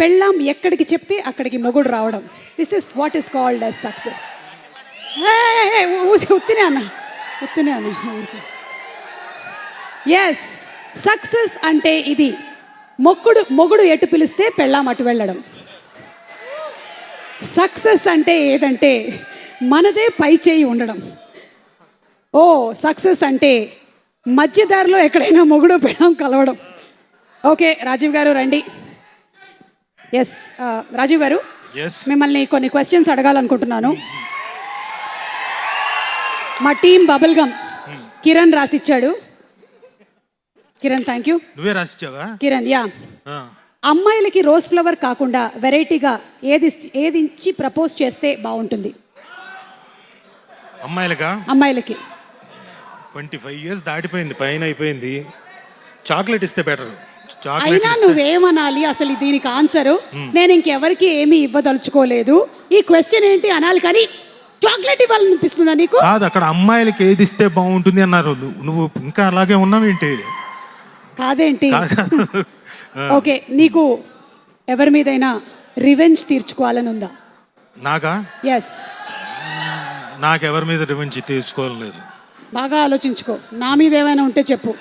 పెళ్ళాం ఎక్కడికి చెప్తే అక్కడికి మొగుడు రావడం. This is what is called as success ఉత్తినే అన్న. ఉత్తినే అన్న ఎస్ సక్సెస్ అంటే ఇది. మొక్కుడు మొగుడు ఎటు పిలిస్తే పెళ్ళాం అటు వెళ్ళడం. సక్సెస్ అంటే ఏదంటే మనదే పై చేయి ఉండడం. ఓ సక్సెస్ అంటే మధ్యదారిలో ఎక్కడైనా మొగుడు పెళ్ళాం కలవడం. ఓకే రాజీవ్ గారు రండి. ఎస్ రాజీవ్ గారు ఎస్ మిమ్మల్ని కొన్ని క్వశ్చన్స్ అడగాలనుకుంటున్నాను. మా టీం బబుల్ గమ్ కిరణ్ రాసిచ్చాడు. కిరణ్ థ్యాంక్ యూ నువ్వే రాసిచ్చావా? కిరణ్ యా. అమ్మాయిలకి రోజ్ ఫ్లవర్ కాకుండా వెరైటీగా ఏది ఏది ఇచ్చి ప్రపోజ్ చేస్తే బాగుంటుంది. అమ్మాయిలకా? అమ్మాయిలకి. ట్వంటీ ఫైవ్ ఇయర్స్ దాటిపోయింది పైన అయిపోయింది. చాక్లెట్ ఇస్తే బెటర్ అయినా నువ్వేమనాలి? అసలు దీనికి ఆన్సరు? నేను ఇంకెవరికి ఏమీ ఇవ్వదలుచుకోలేదు. ఈ క్వశ్చన్ ఏంటి అనాలి కానీ చాక్లెట్ ఇవ్వాలనిపిస్తుందా నీకు? కాదు అక్కడ అమ్మాయిలకి ఏది ఇస్తే బాగుంటుంది అన్నారు నువ్వు- ఇంకా అలాగే ఉన్నావేంటి కాదేంటి? కాదు. ఓకే నీకు ఎవరి మీదైనా రివెంజ్ తీర్చుకోవాలని ఉందా నాకా? ఎస్ నాకెవరి మీద రివెంజ్ తీర్చుకోలేదు. బాగా ఆలోచించుకో. నా మీద ఏమైనా ఉంటే చెప్పు.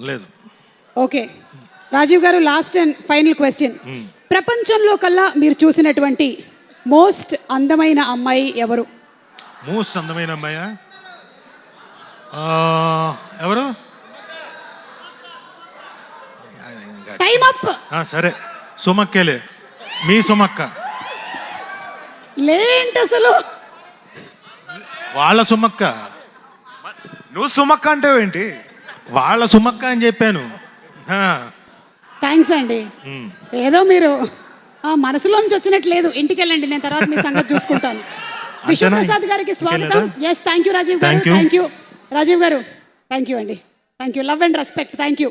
లేదు. ఓకే. రాజీవ్ గారు లాస్ట్ అండ్ ఫైనల్ క్వశ్చన్ ప్రపంచంలో కల్లా మీరు చూసినటువంటి మోస్ట్ అందమైన అమ్మాయి ఎవరు? మోస్ట్ అందమైన అమ్మాయా? ఆ, ఎవరు? టైం అప్ ఆ, సరే. సుమక్కేలే. మీ సుమక్క. లేంటి అసలు? వాళ్ళ సుమక్క. నువ్వు సుమక్క అంటే ఏంటి వాళ్ళ సుమక్క అని చెప్పాను. థ్యాంక్స్ అండి. ఏదో మీరు ఆ మనసులోంచి వచ్చినట్టు లేదు. ఇంటికి వెళ్ళండి నేను తర్వాత మీ సంగతి చూసుకుంటాను. విశ్వప్రసాద్ గారికి స్వాగతం. ఎస్ థ్యాంక్ యూ రాజీవ్ గారు. Thank you. Thank you Rajeev గారు థ్యాంక్ యూ అండి. Thank you love and respect thank you